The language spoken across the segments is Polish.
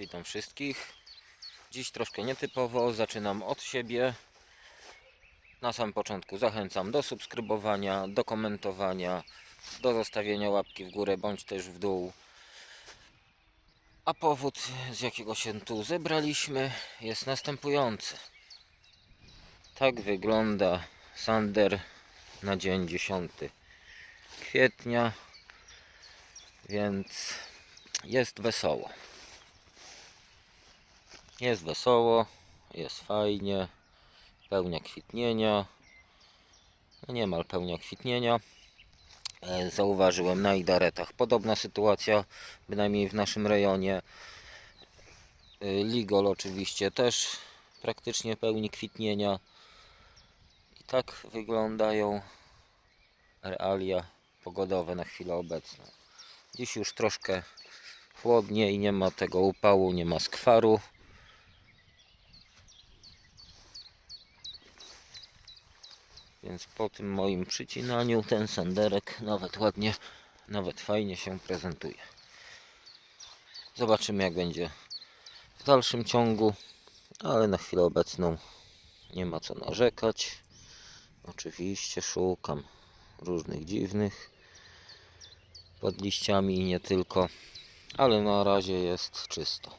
Witam wszystkich. Dziś troszkę nietypowo, zaczynam od siebie. Na samym początku zachęcam do subskrybowania, do komentowania, do zostawienia łapki w górę bądź też w dół. A powód, z jakiego się tu zebraliśmy, jest następujący. Tak wygląda Sander na dzień 10 kwietnia, więc jest wesoło. Jest wesoło, jest fajnie, pełnia kwitnienia, no niemal pełnia kwitnienia. E, Zauważyłem na Idaretach podobna sytuacja, bynajmniej w naszym rejonie. E, Ligol oczywiście też praktycznie pełni kwitnienia. I tak wyglądają realia pogodowe na chwilę obecną. Dziś już troszkę chłodniej, nie ma tego upału, nie ma skwaru. Więc po tym moim przycinaniu ten sanderek nawet ładnie, nawet fajnie się prezentuje. Zobaczymy jak będzie w dalszym ciągu, ale na chwilę obecną nie ma co narzekać. Oczywiście szukam różnych dziwnych pod liściami i nie tylko, ale na razie jest czysto.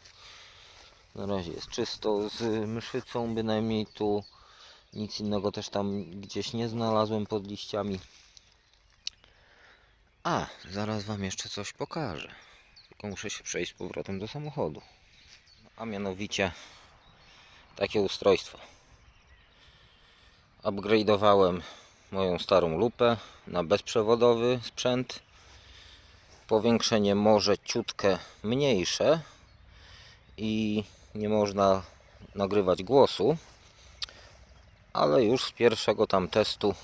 Na razie jest czysto z mszycą, bynajmniej tu nic innego też tam gdzieś nie znalazłem pod liściami. A, zaraz Wam jeszcze coś pokażę. Tylko muszę się przejść z powrotem do samochodu. A mianowicie takie ustrojstwo. Upgrade'owałem moją starą lupę na bezprzewodowy sprzęt. Powiększenie może ciutkę mniejsze i nie można nagrywać głosu, ale już z pierwszego tam testu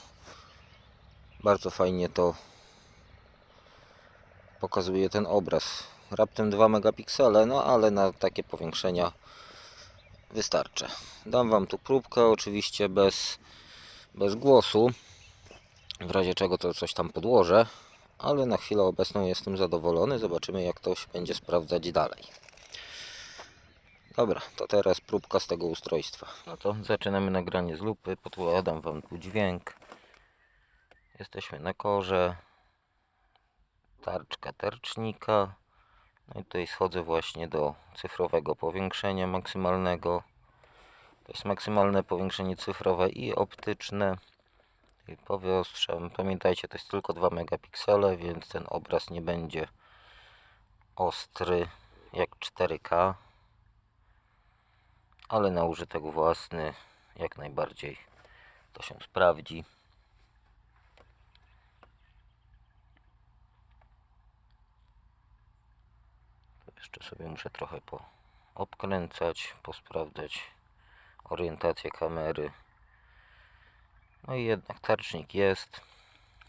bardzo fajnie to pokazuje ten obraz. Raptem 2 megapiksele, no ale na takie powiększenia wystarczy. Dam Wam tu próbkę, oczywiście bez, bez głosu, w razie czego to coś tam podłożę, ale na chwilę obecną jestem zadowolony. Zobaczymy jak to się będzie sprawdzać dalej. Dobra, to teraz próbka z tego ustrojstwa. No to zaczynamy nagranie z lupy. Podpowiadam Wam tu dźwięk. Jesteśmy na korze. Tarczka tarcznika. No i tutaj schodzę właśnie do cyfrowego powiększenia maksymalnego. To jest maksymalne powiększenie cyfrowe i optyczne. I powyostrzam. Pamiętajcie, to jest tylko 2 megapiksele, więc ten obraz nie będzie ostry jak 4K ale na użytek własny jak najbardziej to się sprawdzi. Jeszcze sobie muszę trochę poobkręcać, posprawdzać orientację kamery. No i jednak tarcznik jest.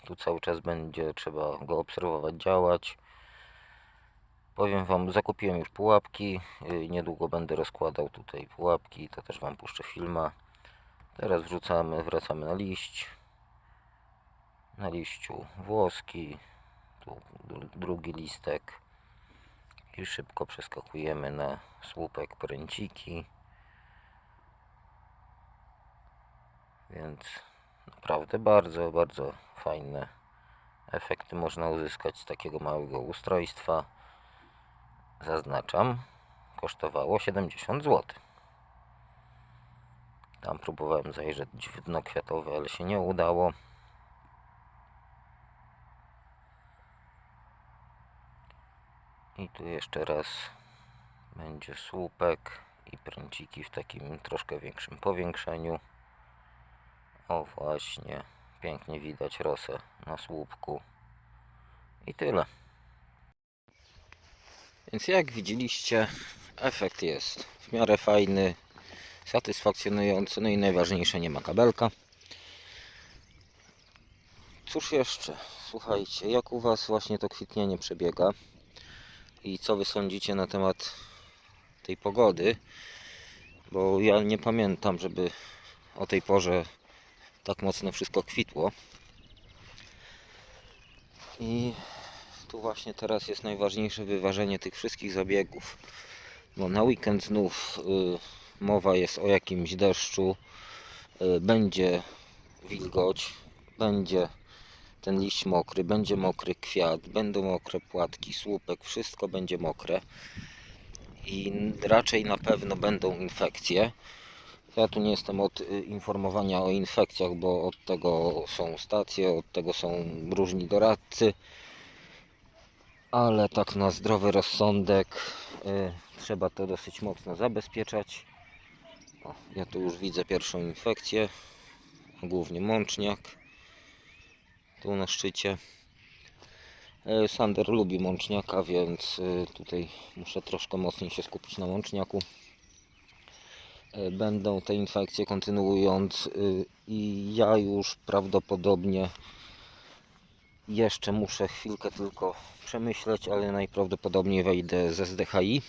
Tu cały czas będzie trzeba go obserwować, działać. Powiem Wam, zakupiłem już pułapki. yy, Niedługo będę rozkładał tutaj pułapki. To też Wam puszczę filma. Teraz wrzucamy, wracamy na liść. Na liściu włoski. Tu dru- drugi listek. I szybko przeskakujemy na słupek pręciki. Więc naprawdę bardzo, bardzo fajne efekty można uzyskać z takiego małego ustrojstwa zaznaczam, kosztowało 70 zł. Tam próbowałem zajrzeć w dno kwiatowe, ale się nie udało. I tu jeszcze raz będzie słupek i pręciki w takim troszkę większym powiększeniu. O właśnie, pięknie widać rosę na słupku. I tyle. Więc jak widzieliście, efekt jest w miarę fajny, satysfakcjonujący, no i najważniejsze nie ma kabelka. Cóż jeszcze? Słuchajcie, jak u Was właśnie to kwitnienie przebiega i co Wy sądzicie na temat tej pogody? Bo ja nie pamiętam, żeby o tej porze tak mocno wszystko kwitło. I tu właśnie teraz jest najważniejsze wyważenie tych wszystkich zabiegów. No, na weekend znów y, mowa jest o jakimś deszczu. Y, będzie wilgoć, będzie ten liść mokry, będzie mokry kwiat, będą mokre płatki, słupek, wszystko będzie mokre. I raczej na pewno będą infekcje. Ja tu nie jestem od y, informowania o infekcjach, bo od tego są stacje, od tego są różni doradcy. Ale tak na zdrowy rozsądek y, trzeba to dosyć mocno zabezpieczać. O, ja tu już widzę pierwszą infekcję, głównie mączniak. Tu na szczycie. E, Sander lubi mączniaka, więc y, tutaj muszę troszkę mocniej się skupić na mączniaku. E, Będą te infekcje kontynuując y, i ja już prawdopodobnie jeszcze muszę chwilkę tylko przemyśleć, ale najprawdopodobniej wejdę ze SDHI.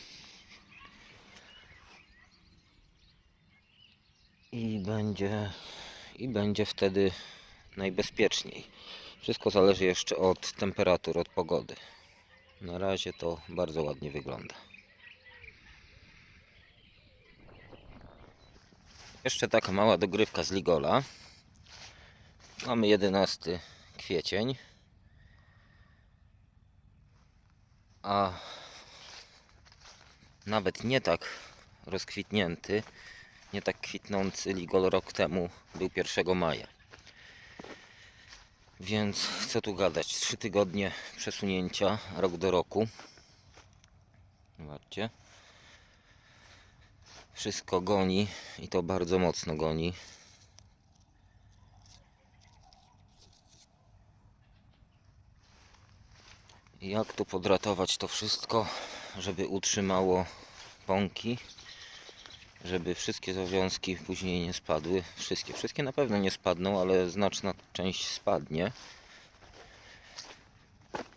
I będzie, I będzie wtedy najbezpieczniej. Wszystko zależy jeszcze od temperatur, od pogody. Na razie to bardzo ładnie wygląda. Jeszcze taka mała dogrywka z Ligola. Mamy 11 kwiecień. A nawet nie tak rozkwitnięty, nie tak kwitnący Ligol rok temu był 1 maja. Więc co tu gadać? Trzy tygodnie przesunięcia rok do roku. Zobaczcie. Wszystko goni i to bardzo mocno goni. Jak tu podratować to wszystko, żeby utrzymało pąki, żeby wszystkie zawiązki później nie spadły. Wszystkie, wszystkie na pewno nie spadną, ale znaczna część spadnie.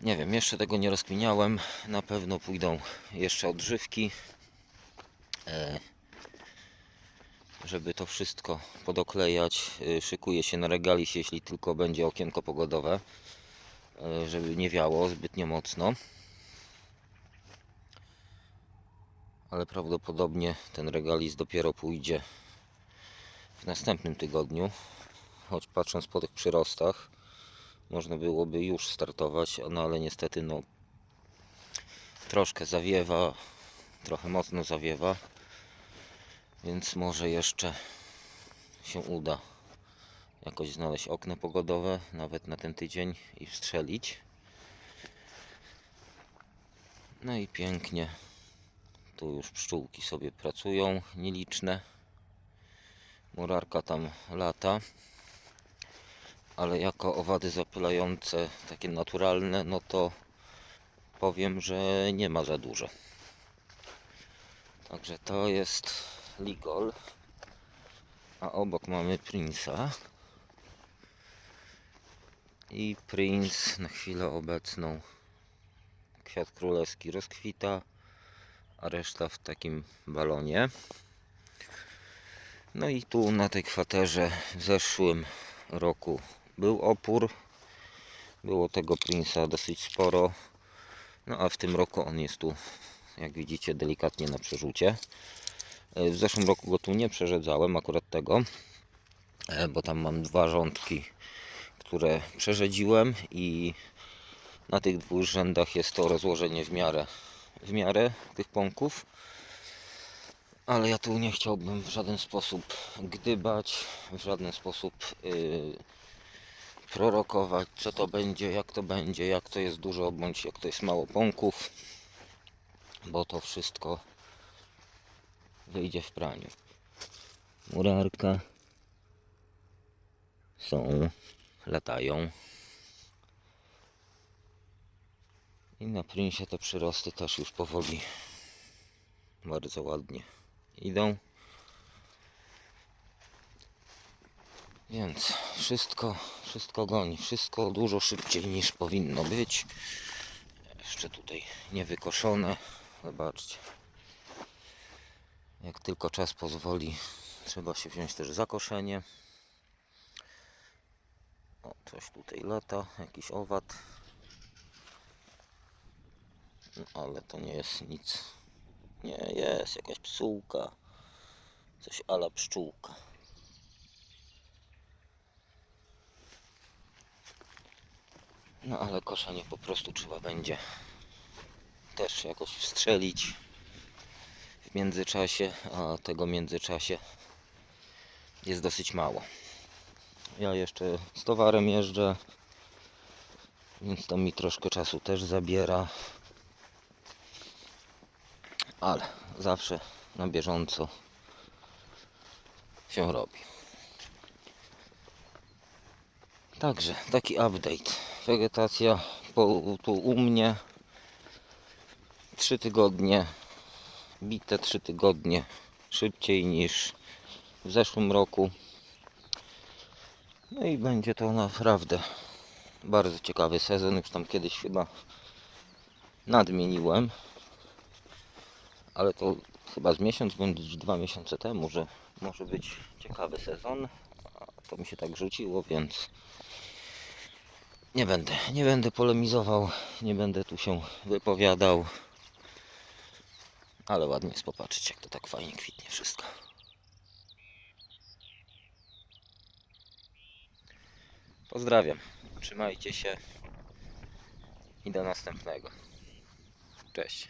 Nie wiem, jeszcze tego nie rozkminiałem. Na pewno pójdą jeszcze odżywki. E, żeby to wszystko podoklejać. Y, Szykuję się na regalis, jeśli tylko będzie okienko pogodowe, żeby nie wiało zbytnio mocno. Ale prawdopodobnie ten regalis dopiero pójdzie w następnym tygodniu. Choć patrząc po tych przyrostach, można byłoby już startować, no ale niestety no troszkę zawiewa, trochę mocno zawiewa. Więc może jeszcze się uda jakoś znaleźć okno pogodowe, nawet na ten tydzień i wstrzelić. No i pięknie. Tu już pszczółki sobie pracują, nieliczne. Murarka tam lata. Ale jako owady zapylające, takie naturalne, no to powiem, że nie ma za dużo. Także to jest Ligol. A obok mamy Prince'a. I Prince na chwilę obecną kwiat królewski rozkwita, a reszta w takim balonie. No i tu na tej kwaterze w zeszłym roku był opór. Było tego Prince'a dosyć sporo. No a w tym roku on jest tu, jak widzicie, delikatnie na przerzucie. E, W zeszłym roku go tu nie przerzedzałem, akurat tego, e, bo tam mam dwa rządki, które przerzedziłem i na tych dwóch rzędach jest to rozłożenie w miarę, w miarę tych pąków. Ale ja tu nie chciałbym w żaden sposób gdybać, w żaden sposób yy, prorokować, co to będzie, jak to będzie, jak to jest dużo, bądź jak to jest mało pąków, bo to wszystko wyjdzie w praniu. Murarka są, latają. I na Princie te przyrosty też już powoli bardzo ładnie idą. Więc wszystko, wszystko goni, wszystko dużo szybciej niż powinno być. Jeszcze tutaj niewykoszone. Zobaczcie. Jak tylko czas pozwoli, trzeba się wziąć też za koszenie. O, coś tutaj lata, jakiś owad. No, ale to nie jest nic Nie, jest jakaś psułka. Coś ala pszczółka. No ale koszenie po prostu trzeba będzie też jakoś wstrzelić w międzyczasie, a tego międzyczasie jest dosyć mało. Ja jeszcze z towarem jeżdżę, więc to mi troszkę czasu też zabiera. Ale zawsze na bieżąco się robi. Także taki update. Wegetacja po, tu u mnie 3 tygodnie, bite 3 tygodnie szybciej niż w zeszłym roku. No i będzie to naprawdę bardzo ciekawy sezon. Już tam kiedyś chyba nadmieniłem, ale to chyba z miesiąc bądź dwa miesiące temu, że może być ciekawy sezon. To mi się tak rzuciło, więc nie będę, nie będę polemizował, nie będę tu się wypowiadał. Ale ładnie jest popatrzeć, jak to tak fajnie kwitnie wszystko. Pozdrawiam. Trzymajcie się i do następnego. Cześć.